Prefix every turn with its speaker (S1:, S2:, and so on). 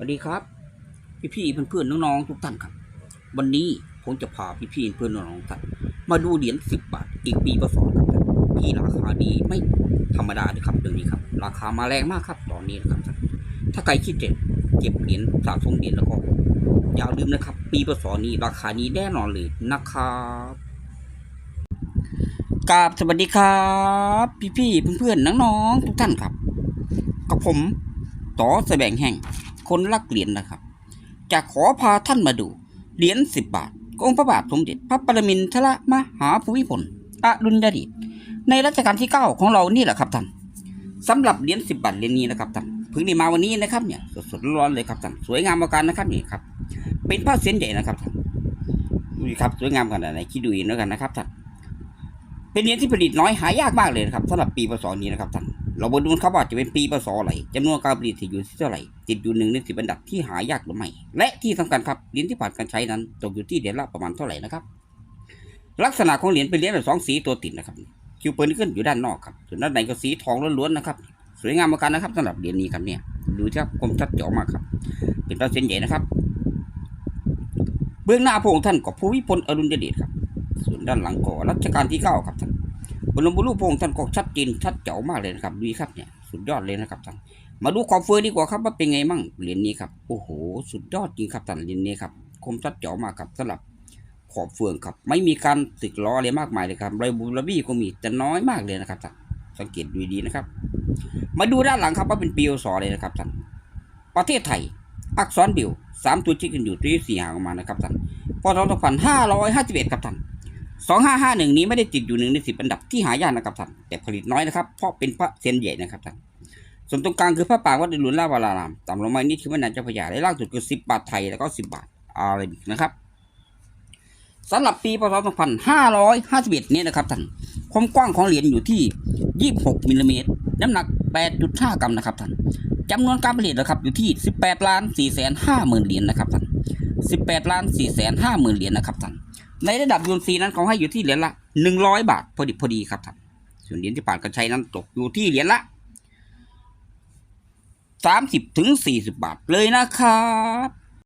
S1: สวัสดีครับ พี่พี่เพื่อนๆน้องๆทุกท่านครับ วันนี้ผมจะพาพี่พี่เพื่อนน้องๆท่านมาดูเหรียญสิบบาท อีกปีประสองครับท่านที่ราคาดีไม่ธรรมดาเลยครับเรื่องนี้ครับ ราคามาแรงมากครับตอนนี้นะครับท่านถ้าใครคิดจะเก็บเหรียญสะสมเหรียญแล้วก็อย่าลืมนะครับ ปีประสอนี้ราคานี้แน่นอนเลยนะครับกราบสวัสดีครับ พี่พี่เพื่อนๆน้องๆทุกท่านครับกับผมต่อแสวงแห่ง คนรักเหรียญนะครับ จะขอพาท่านมาดูเหรียญสิบบาทของค์พระบาทสมเด็จพระปรมินทรมหาภูมิพลอดุลยเดชในรัชกาลที่เก้าของเรานี่แหละครับท่านสำหรับเหรียญสิบบาทเหรียญนี้นะครับท่านเพิ่งได้มาวันนี้นะครับเนี่ยสดๆร้อนๆเลยครับท่านสวยงามประการนะครับนี่ครับ เป็นผ้าเส้นใหญ่นะครับท่านดูดิครับสวยงามขนาดไหนคิดดูเองแล้วกันนะครับท่านเป็นเหรียญที่ผลิตน้อยหายากมากเลยนะครับสำหรับปีพศนี้นะครับท่าน เรามาดูครับว่าจะเป็นปีพศอะไรจำนวนการผลิตอยู่ที่เท่าไหร่ติดอยู่หนึ่งในสิบอันดับที่หายากหรือไม่ และที่สำคัญครับเหรียญที่ผ่านการใช้นั้นตกอยู่ที่เหรียญละประมาณเท่าไหร่นะครับ ลักษณะของเหรียญเป็นเหรียญแบบสองสีตัวติดนะครับคิวเปิลขึ้นอยู่ด้านนอกครับส่วนด้านในก็สีทองล้วนๆนะครับ สวยงามมือนกันนะครับสำหรับเหรียญนี้ครับเนี่ยดูครับคมชัดเจ๋อมากครับ เป็นพระเส้นใหญ่นะครับ เบื้องหน้าพระองค์ท่านก็ภูมิพลอดุลยเดชครับ ส่วนด้านหลังก็รัชกาลที่เก้าครับท่าน บนลมบนรูปพงค์ท่านก็ชัดเจนชัดเจ๋อมากเลยนะครับดูครับเนี่ยสุดยอดเลยนะครับท่านมาดูขอบเฟืองดีกว่าครับว่าเป็นไงมั่งเหรียญนี้ครับโอ้โห สุดยอดจริงครับท่านเหรียญนี้ครับคมชัดเจ๋อมากครับสำหรับขอบเฟืองครับ ไม่มีการสึกล้ออะไรมากมายเลยครับไรบูรบี้ก็มีแต่น้อยมากเลยนะครับท่านสังเกตดูดีๆนะครับ มาดูด้านหลังครับว่าเป็นปีอสเลยนะครับท่านประเทศไทย อักษรบิวสามตัวชี้กันอยู่ที่สี่หางออกมานะครับท่านพศสองพันห้าร้อยห้าสิบเอ็ดครับท่าน สองห้าห้าหนึ่งนี้ไม่ได้ติดอยู่หนึ่งในสิบอันดับที่หายากนะครับท่านแต่ผลิตน้อยนะครับ เพราะเป็นพระเซียนใหญ่นะครับท่านส่วนตรงกลางคือพระป่าวัดหลวงลาวารารามต่ำลงมานิดคือแม่นางเจ้าพยาและล่างสุดคือสิบบาทไทยแล้วก็สิบบาทอาราบิกนะครับสำหรับปีพศสองพันห้าร้อยห้าสิบเอ็ดนี้นะครับท่านความกว้างของเหรียญอยู่ที่ยี่สิบหกมิลลิเมตรน้ำหนักแปดจุดห้ากรัมนะครับท่านจำนวนการผลิตนะครับอยู่ที่สิบแปดล้านสี่แสนห้าหมื่นเหรียญนะครับท่านสิบแปดล้านสี่แสนห้าหมื่นเหรียญนะครับท่าน ในระดับยูนซีนั้นเขาให้อยู่ที่เหรียญละหนึ่งร้อยบาท พอดีพอดีครับท่านส่วนเหรียญที่ผ่านการใช้นั้นตกอยู่ที่เหรียญละสามสิบถึงสี่สิบบาทเลยนะครับ